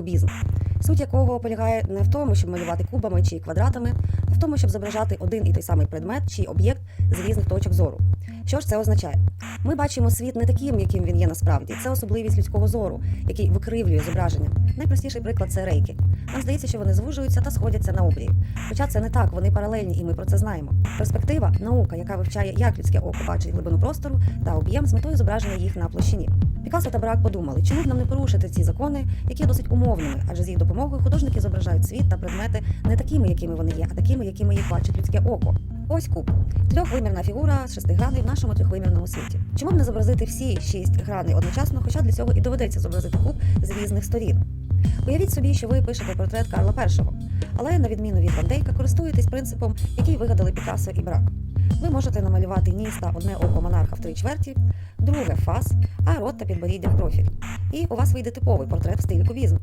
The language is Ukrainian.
кубізм, суть якого полягає не в тому, щоб малювати кубами чи квадратами, а в тому, щоб зображати один і той самий предмет чи об'єкт з різних точок зору. Що ж це означає? Ми бачимо світ не таким, яким він є насправді. Це особливість людського зору, який викривлює зображення. Найпростіший приклад це рейки. Нам здається, що вони звужуються та сходяться на обрії. Хоча це не так, вони паралельні, і ми про це знаємо. Перспектива наука, яка вивчає, як людське око бачить глибину простору та об'єм з метою зображення їх на площині. Пікассо та Брак подумали, чому б нам не порушити ці закони, які досить умовними, адже з їх допомогою художники зображають світ та предмети не такими, якими вони є, а такими, якими їх бачить людське око. Ось куб. Трьохвимірна фігура з шести граней в нашому трьохвимірному світі. Чому б не зобразити всі шість граней одночасно, хоча для цього і доведеться зобразити куб з різних сторін. Уявіть собі, що ви пишете портрет Карла І, але на відміну від Ван Дейка користуєтесь принципом, який вигадали Пікассо і Брак. Ви можете намалювати ніс та одне око монарха в три чверті, друге фас, а рот та підборіддя в профіль. І у вас вийде типовий портрет в стилі кубізм.